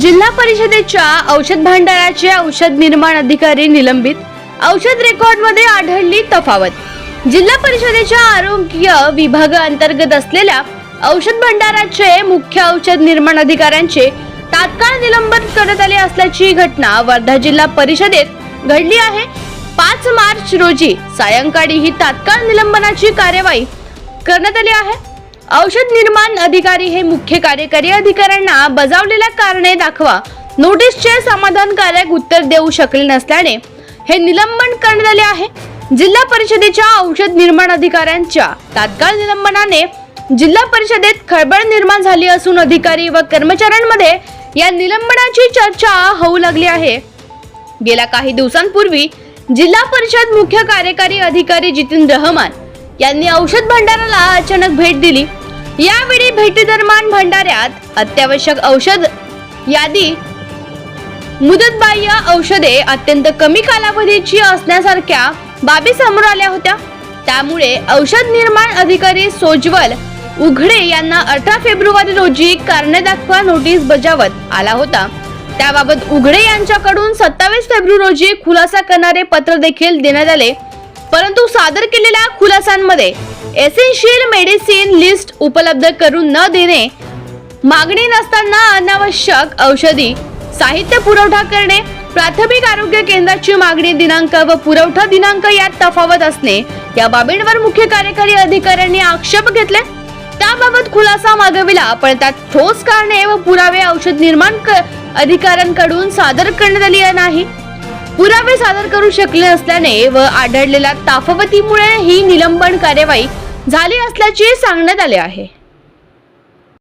जिल्हा परिषदेच्या औषध भांडाराचे औषध निर्माण अधिकारी निलंबित. औषध रेकॉर्डमध्ये आढळली तफावत. जिल्हा परिषदेच्या आरोग्य विभागाअंतर्गत असलेल्या औषध भांडाराचे मुख्य औषध निर्माण अधिकाऱ्यांचे तात्काळ निलंबन करण्यात आले असल्याची घटना वर्धा जिल्हा परिषदेत घडली आहे. पाच मार्च रोजी सायंकाळी ही तात्काळ निलंबनाची कार्यवाही करण्यात आली आहे. औषध निर्माण अधिकारी हे मुख्य कार्यकारी अधिकाऱ्यांना बजावलेल्या कारणे दाखवा. नोटीसचे समाधानकारक उत्तर देऊ शकले नसल्याने हे निलंबन करण्यात आले आहे. जिल्हा परिषदेच्या औषध निर्माण अधिकाऱ्यांच्या तात्काळ निलंबनाने जिल्हा परिषदेत खळबळ निर्माण झाली असून अधिकारी व कर्मचाऱ्यांमध्ये या निलंबनाची चर्चा होऊ लागली आहे. गेल्या काही दिवसांपूर्वी जिल्हा परिषद मुख्य कार्यकारी अधिकारी जितीन रहमान यांनी औषध भंडाराला अचानक भेट दिली. यावेळी भेटीदरम्यान भंडाऱ्यात अत्यावश्यक औषध यादी मुदतबाह्य औषधे अत्यंत कमी कालावधीची असण्यासारख्या बाबी समोर आल्या होत्या. त्यामुळे औषध निर्माण अधिकारी सोजवल उघडे यांना अठरा फेब्रुवारी रोजी कारणे दाखवा नोटीस बजावत आला होता. त्याबाबत उघडे यांच्याकडून सत्तावीस फेब्रुवारी रोजी खुलासा करणारे पत्र देखील देण्यात आले. परंतु सादर केलेल्या खुलासांमध्ये एसेन्शियल मेडिसिन लिस्ट उपलब्ध करून न देणे मागणी नसताना अनावश्यक औषधी साहित्य पुरवठा करणे प्राथमिक आरोग्य केंद्राची मागणी दिनांक व पुरवठा दिनांक यात तफावत असणे या बाबींवर मुख्य कार्यकारी अधिकाऱ्यांनी आक्षेप घेतले. त्याबाबत खुलासा मागविला पण त्यात ठोस कारणे व पुरावे औषध निर्माण क- अधिकाऱ्यांकडून सादर करण्यात आली नाही. पुरावे सादर करू शकले नसल्याने व आढळलेल्या ताफवतीमुळे ही निलंबन कार्यवाही झाली असल्याचे सांगण्यात आले आहे.